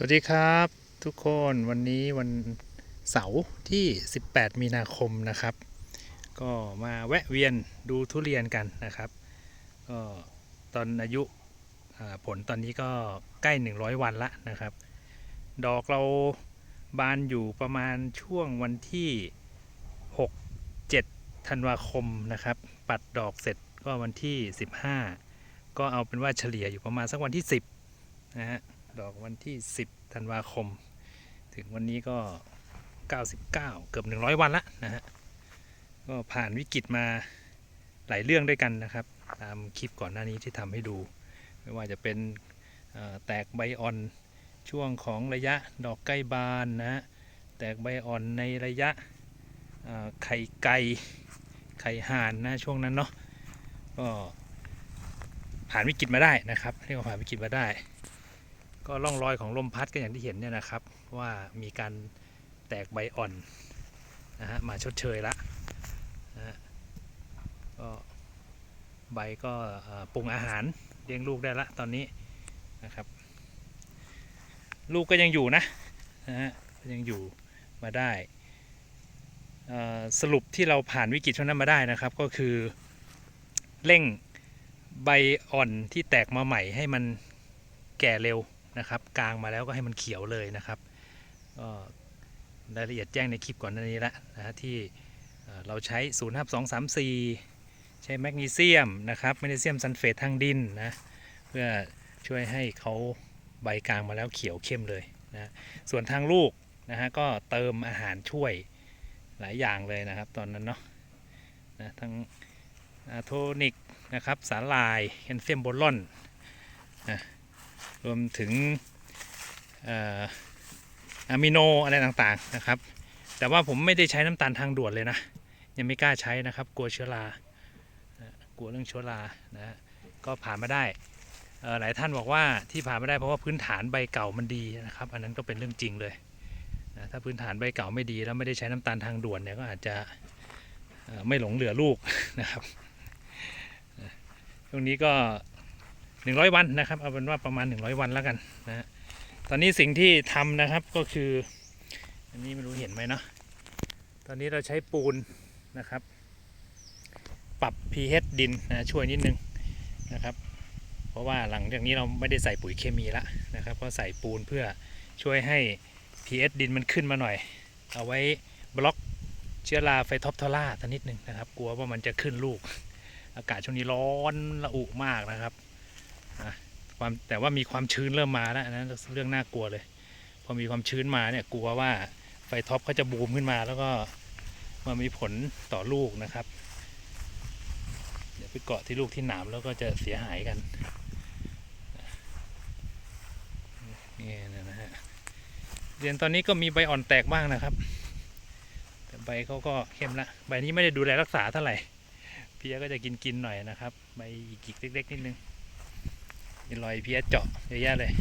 สวัสดีครับทุกคนวันนี้วันเสาร์ที่ 18 มีนาคมนะครับ ก็มาแวะเวียนดูทุเรียนกันนะครับก็ตอนอายุอ่าผลตอนนี้ก็ใกล้ 100 วันละนะครับ ดอกเราบานอยู่ประมาณช่วงวันที่ 6 7 ธันวาคมนะครับ ปัดดอกเสร็จก็วันที่ 15 ก็เอาเป็นว่าเฉลี่ยอยู่ประมาณสักวันที่ 10 นะฮะ ดอกวันที่ 10 ธันวาคม ถึงวันนี้ก็ 99 เกือบ 100 วันละนะฮะ ก็ผ่านวิกฤตมาหลายเรื่องด้วยกันนะครับ ตามคลิปก่อนหน้านี้ที่ทำให้ดู ไม่ว่าจะเป็นแตกใบอ่อนช่วงของระยะดอกใกล้บานนะฮะ แตกใบอ่อนในระยะไข่ไก่ไข่ห่านนะช่วงนั้นเนาะก็ผ่านวิกฤตมาได้นะครับเรียกว่าผ่านวิกฤตมาได้ ก็ร่องรอยของลมพัดก็อย่างที่เห็นเนี่ยนะครับ ว่ามีการแตกใบอ่อนนะฮะมาชดเชยละนะฮะก็ใบก็ปรุงอาหารเลี้ยงลูกได้ละตอนนี้นะครับ ลูกก็ยังอยู่นะนะฮะยังอยู่มาได้สรุปที่เราผ่านวิกฤตช่วงนั้นมาได้นะครับ ก็คือเร่งใบอ่อนที่แตกมาใหม่ให้มันแก่เร็ว นะครับกลางมาแล้วก็ให้มันเขียวเลยนะครับก็รายละเอียดแจ้งในคลิปก่อนหน้านี้ล้วนะฮะที่เราใช้0 5 2 3 4ใช้แมกนีเซียมนะครับแมกนีเซียมซัลเฟตทางดินนะเพื่อช่วยให้เขาใบกลางมาแล้วเขียวเข้มเลยนะส่วนทางลูกนะฮะก็เติมอาหารช่วยหลายอย่างเลยนะครับตอนนั้นเนาะนะทั้งอะโทนิกนะครับสาลายแคลเซียมโบรอนนะ รวมถึงอะมิโนอะไรต่างๆนะครับ แต่ว่าผมไม่ได้ใช้น้ำตาลทางด่วนเลยนะ ยังไม่กล้าใช้นะครับ กลัวเชื้อรากลัวเรื่องเชื้อรานะก็ผ่านมาได้หลายท่านบอกว่าที่ผ่านมาได้เพราะว่าพื้นฐานใบเก่ามันดีนะครับ อันนั้นก็เป็นเรื่องจริงเลยนะถ้าพื้นฐานใบเก่าไม่ดีแล้วไม่ได้ใช้น้ำตาลทางด่วนเนี่ยก็อาจจะไม่หลงเหลือลูกนะครับนะ ช่งนี้ก็100วันนะครับ เอาเป็นว่าประมาณ100วันแล้วกันนะฮะตอนนี้สิ่งที่ทำนะครับก็คือ อันนี้ไม่รู้เห็นไหมเนาะตอนนี้เราใช้ปูนนะครับ ปรับ pH ดินนะช่วยนิดนึงนะครับ เพราะว่าหลังจากนี้เราไม่ได้ใส่ปุ๋ยเคมีละนะครับ ก็ใส่ปูนเพื่อช่วยให้ pH ดินมันขึ้นมาหน่อย เอาไว้บล็อกเชื้อราไฟท็อปทอร่าสักนิดหนึ่งนะครับ กลัวว่ามันจะขึ้นลูก อากาศช่วงนี้ร้อนระอุมากนะครับ ความแต่ว่ามีความชื้นเริ่มมาแล้วอันนั้นเรื่องน่ากลัวเลย พอมีความชื้นมาเนี่ยกลัวว่าไฟท็อปเขาจะบูมขึ้นมาแล้วก็มันมีผลต่อลูกนะครับ เดี๋ยวไปเกาะที่ลูกที่หนามแล้วก็จะเสียหายกันนี่นะฮะเรียนตอนนี้ก็มีใบอ่อนแตกบ้างนะครับ แต่ใบเขาก็เข้มละใบนี้ไม่ได้ดูแลรักษาเท่าไหร่เพียก็จะกินกินหน่อยนะครับใบหยิกเล็กๆนิดนึง มีรอยเพี้ยเจาะเยอะแยะเลย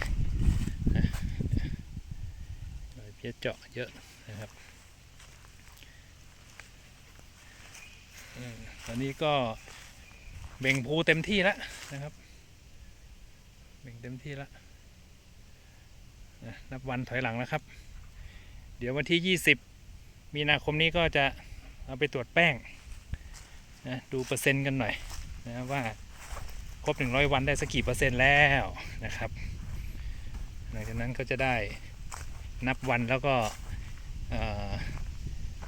รอยเพี้ยเจาะเยอะนะครับตอนนี้ก็เบ่งภูเต็มที่แล้วนะครับ เบ่งเต็มที่แล้วนะนับวันถอยหลังแล้วครับ เดี๋ยววันที่ 20 มีนาคมนี้ก็จะเอาไปตรวจแป้งนะดูเปอร์เซ็นต์กันหน่อยนะว่า ครบ 100 วันได้สักกี่เปอร์เซ็นต์แล้วนะครับ หลังจากนั้นก็จะได้นับวันแล้วก็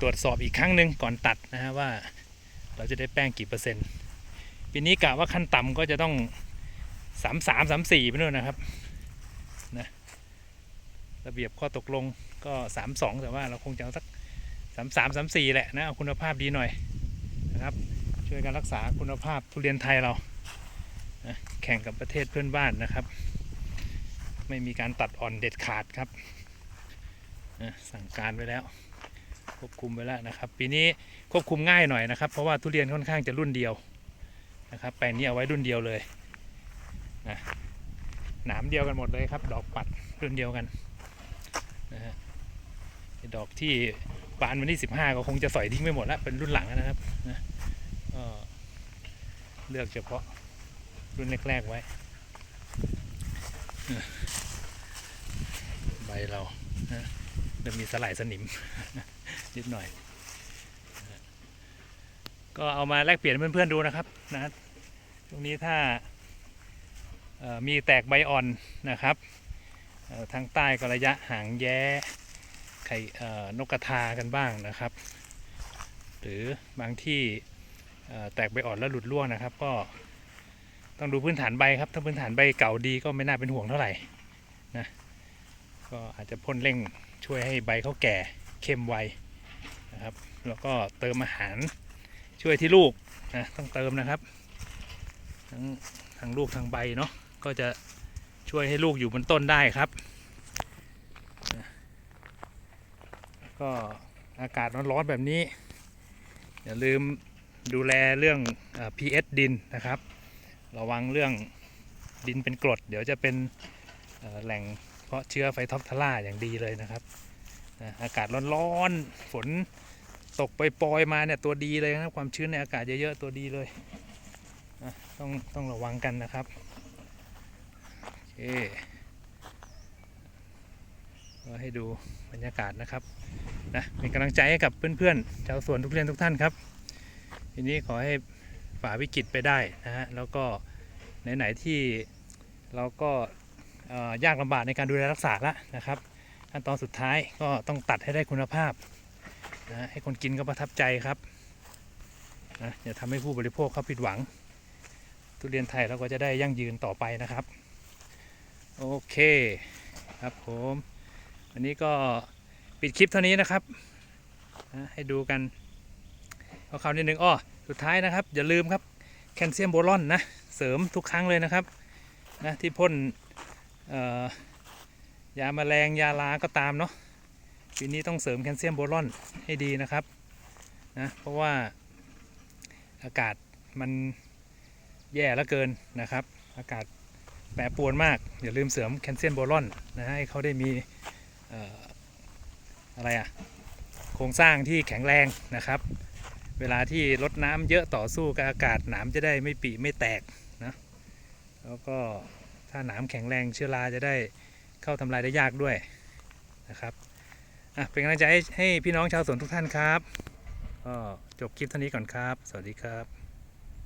ตรวจสอบอีกครั้งหนึ่งก่อนตัดนะฮะว่าเราจะได้แป้งกี่เปอร์เซ็นต์ปีนี้กะว่าขั้นต่ำก็จะต้อง3 3 3 4ไปนู่นนะครับนะระเบียบข้อตกลงก็3 2แต่ว่าเราคงจะเอาสัก3 3 3 4แหละนะเอาคุณภาพดีหน่อยนะครับ ช่วยกันรักษาคุณภาพทุเรียนไทยเรา แข่งกับประเทศเพื่อนบ้านนะครับ ไม่มีการตัดอ่อนเด็ดขาดครับสั่งการไว้แล้ว ควบคุมไว้แล้วนะครับ ปีนี้ควบคุมง่ายหน่อยนะครับ เพราะว่าทุเรียนค่อนข้างจะรุ่นเดียวนะครับ แปลงนี้เอาไว้รุ่นเดียวเลยนะหนามเดียวกันหมดเลยครับ ดอกปัดรุ่นเดียวกันนะฮะดอกที่บานวันที่ 15 ก็คงจะสอยทิ้งไปหมดแล้วเป็นรุ่นหลังนะครับนะเลือกเฉพาะ รุ่นแรก ๆ ไว้เออเรานะเริ่มมีสลายสนิม นิดหน่อย ก็เอามาแลกเปลี่ยนเพื่อน ๆ ดูนะครับนะตรงนี้ถ้าเอ่อมีแตกใบอ่อนนะครับเอ่อทางใต้ก็ระยะหางแย้ไข่เอ่อนกกระทากันบ้างนะครับ หรือบางที่เอ่อแตกใบอ่อนแล้วหลุดร่วงนะครับ ก็ ต้องดูพื้นฐานใบครับ ถ้าพื้นฐานใบเก่าดีก็ไม่น่าเป็นห่วงเท่าไหร่นะก็อาจจะพ่นเร่งช่วยให้ใบเขาแก่เข้มไวนะครับ แล้วก็เติมอาหารช่วยที่ลูกนะต้องเติมนะครับ ทั้งทางลูกทางใบเนาะก็จะช่วยให้ลูกอยู่บนต้นได้ครับนะก็อากาศร้อนๆแบบนี้ อย่าลืมดูแลเรื่องเอ่อ pH ดินนะครับ ระวังเรื่องดินเป็นกรด เดี๋ยวจะเป็นแหล่งเพาะเชื้อไฟท็อปทาร่าอย่างดีเลยนะครับอากาศร้อนๆฝนตกปล่อยๆมาเนี่ยตัวดีเลยนะครับ ความชื้นในอากาศเยอะๆตัวดีเลยต้องต้องระวังกันนะครับโอเคก็ให้ดูบรรยากาศนะครับนะเป็นกำลังใจให้กับเพื่อนๆชาวสวนทุกเรียนทุกท่านครับ ทีนี้ขอให้ ฝ่าวิกฤตไปได้นะฮะแล้วก็ไหนๆที่เราก็ยากลำบากในการดูแลรักษาแล้วนะครับขั้นตอนสุดท้ายก็ต้องตัดให้ได้คุณภาพนะให้คนกินก็ประทับใจครับนะอย่าทำให้ผู้บริโภคเขาผิดหวัง ทุเรียนไทยเราก็จะได้ยั่งยืนต่อไปนะครับ โอเคครับผมวันนี้ก็ปิดคลิปเท่านี้นะครับนะให้ดูกันเอคราวนิดนึงอ้อ สุดท้ายนะครับ อย่าลืมครับแคลเซียมโบรอนนะเสริมทุกครั้งเลยนะครับนะที่พ่นยาแมลงยาลาก็ตามเนาะปีนี้ต้องเสริมแคลเซียมโบรอนให้ดีนะครับนะเพราะว่าอากาศมันแย่เหลือเกินนะครับ อากาศแปรปรวนมาก อย่าลืมเสริมแคลเซียมโบรอนนะให้เขาได้มีอออะไรอะโครงสร้างที่แข็งแรงนะครับ เวลาที่ลดน้ำเยอะต่อสู้กับอากาศหนามจะได้ไม่ปีไม่แตกนะแล้วก็ถ้าหนามแข็งแรงเชื้อราจะได้เข้าทำลายได้ยากด้วยนะครับอะเป็นกำลังใจให้ให้พี่น้องชาวสวนทุกท่านครับก็จบคลิปเท่านี้ก่อนครับ สวัสดีครับ